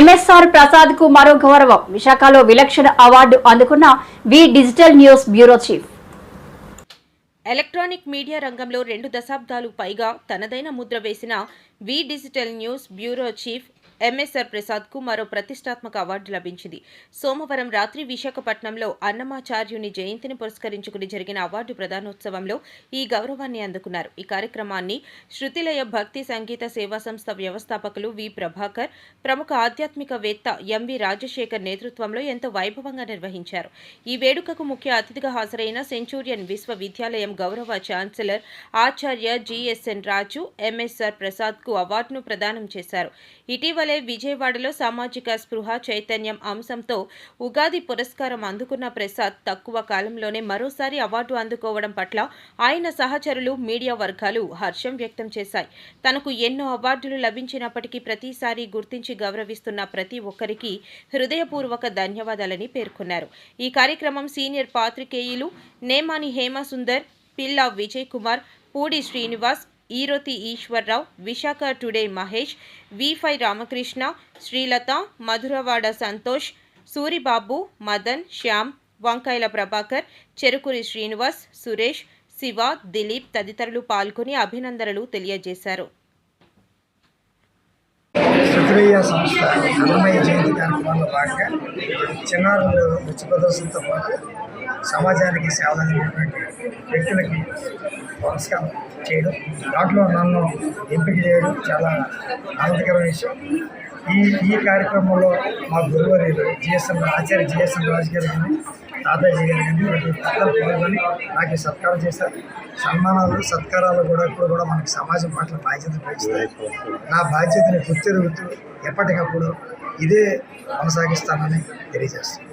MSR ప్రసాద్కు మరో గౌరవం. విశాఖలో విలక్షణ అవార్డు అందుకున్న V digital news bureau chief. Electronic media రంగంలో రెండు దశాబ్దాలు పైగా తనదైన ముద్ర వేసిన V digital news bureau chief MSR ప్రసాద్కు మరో ప్రతిష్టాత్మక అవార్డు లభించింది. సోమవారం రాత్రి విశాఖపట్నంలో అన్నమాచార్యుని జయంతిని పురస్కరించుకుని జరిగిన అవార్డు ప్రదానోత్సవంలో ఈ గౌరవాన్ని అందుకున్నారు. ఈ కార్యక్రమాన్ని శృతిలయ భక్తి సంగీత సేవా సంస్థ వ్యవస్థాపకులు వి ప్రభాకర్ ప్రముఖ ఆధ్యాత్మికవేత్త ఎంవి రాజశేఖర్ నేతృత్వంలో ఎంతో వైభవంగా నిర్వహించారు. ఈ వేడుకకు ముఖ్య అతిథిగా హాజరైన సెంచూరియన్ విశ్వవిద్యాలయం గౌరవ ఛాన్సలర్ ఆచార్య జిఎస్ఎన్ రాజు ఎంఎస్ఆర్ ప్రసాద్కు అవార్డును ప్రదానం చేశారు. ఇటీవలే విజయవాడలో సామాజిక స్పృహ చైతన్యం అంశంతో ఉగాది పురస్కారం అందుకున్న ప్రసాద్ తక్కువ కాలంలోనే మరోసారి అవార్డు అందుకోవడం పట్ల ఆయన సహచరులు మీడియా వర్గాలు హర్షం వ్యక్తం చేశాయి. తనకు ఎన్నో అవార్డులు లభించినప్పటికీ ప్రతిసారి గుర్తించి గౌరవిస్తున్న ప్రతి ఒక్కరికి హృదయపూర్వక ధన్యవాదాలని పేర్కొన్నారు. ఈ కార్యక్రమం సీనియర్ పాత్రికేయులు నేమాని హేమసుందర్ పిల్లా విజయ్ కుమార్ పూడి శ్రీనివాస్ ఈరోతి ఈశ్వర్రావు విశాఖ టుడే మహేష్ విఫై రామకృష్ణ శ్రీలత మధురవాడ సంతోష్ సూరిబాబు మదన్ శ్యామ్ వంకాయల ప్రభాకర్ చెరుకురి శ్రీనివాస్ సురేష్ శివ దిలీప్ తదితరులు పాల్గొని అభినందనలు తెలియజేశారు. శుక్రయ్య సంస్థ అన్నమయ్య జయంతి కార్యక్రమంలో భాగంగా చిన్నారులు నృత్య ప్రదర్శనతో పాటు సమాజానికి సేవ అందినటువంటి వ్యక్తులకి నమస్కారం చేయడం. దాంట్లో నన్ను ఎంపిక చేయడం చాలా ఆనందకరమైన విషయం. ఈ ఈ కార్యక్రమంలో మా గురువర్యులు జిఎస్ఎం ఆచార్య జిఎస్ఎం రాజు గారు కానీ తాతాజీ గారు కానీ వీళ్ళు పెద్దలు పాల్గొని నాకు సత్కారం చేశారు. సన్మానాలు సత్కారాలు కూడా ఇప్పుడు కూడా మనకి సమాజం పట్ల బాధ్యత పెంచుతాయి నా బాధ్యతని గుర్తిరుగుతూ ఎప్పటికప్పుడు ఇదే కొనసాగిస్తానని తెలియజేస్తాను